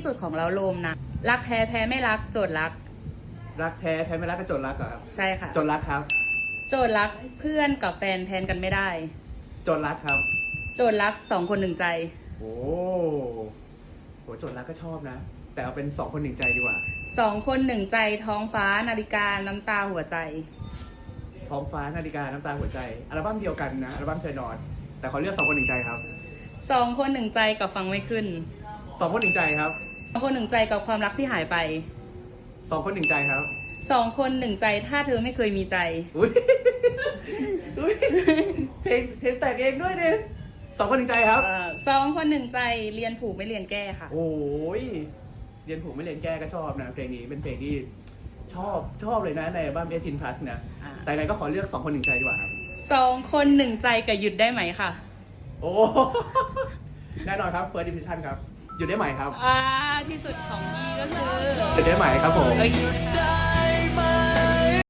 ที่สุดของเราโลมนะ รักแท้แพ้ไม่รักโจทย์รัก รักแท้แพ้ไม่รักก็จนรักเหรอครับใช่ค่ะจนรักครับ โจทย์รักเพื่อนกับแฟนแทนกันไม่ได้จนรักครับ โจทย์รักสองคนหนึ่งใจ โอ้โหจนรักก็ชอบนะ แต่เอาเป็นสองคนหนึ่งใจดีกว่า สองคนหนึ่งใจท้องฟ้านาฬิกาน้ำตาหัวใจ ท้องฟ้านาฬิกาน้ำตาหัวใจอัลบั้มเดียวกันนะอัลบั้มเธอนอน แต่ขอเลือกสองคนหนึ่งใจครับสองคนหนึ่งใจกับฟังไม่ขึ้น สองคนหนึ่งใจครับ สองคนหนึ่งใจกับความรักที่หายไปสองคนหนึ่งใจครับสองคนหนึ่งใจถ้าเธอไม่เคยมีใจ อุ้ยอุ้ยเพลงเพลงแต่งเองด้วยเนี่ยสองคนหนึ่งใจครับ เอ่อสองคนหนึ่งใจเรียนผูกไม่เรียนแก้ค่ะ โอ้ยเรียนผูกไม่เรียนแก้ก็ชอบนะเพลงนี้เป็นเพลงที่ชอบชอบเลยนะในอัลบั้มเอทินพลัสนะอ่า แต่ไงก็ขอเลือกสองคนหนึ่งใจดีกว่าครับ สองคนหนึ่งใจกับหยุดได้ไหมค่ะ โอ้ แน่นอนครับ First Division ครับ อยู่ได้ใหม่ครับ อ่าที่สุดของพี่ก็คือ อยู่ได้ใหม่ครับผม เอ้ย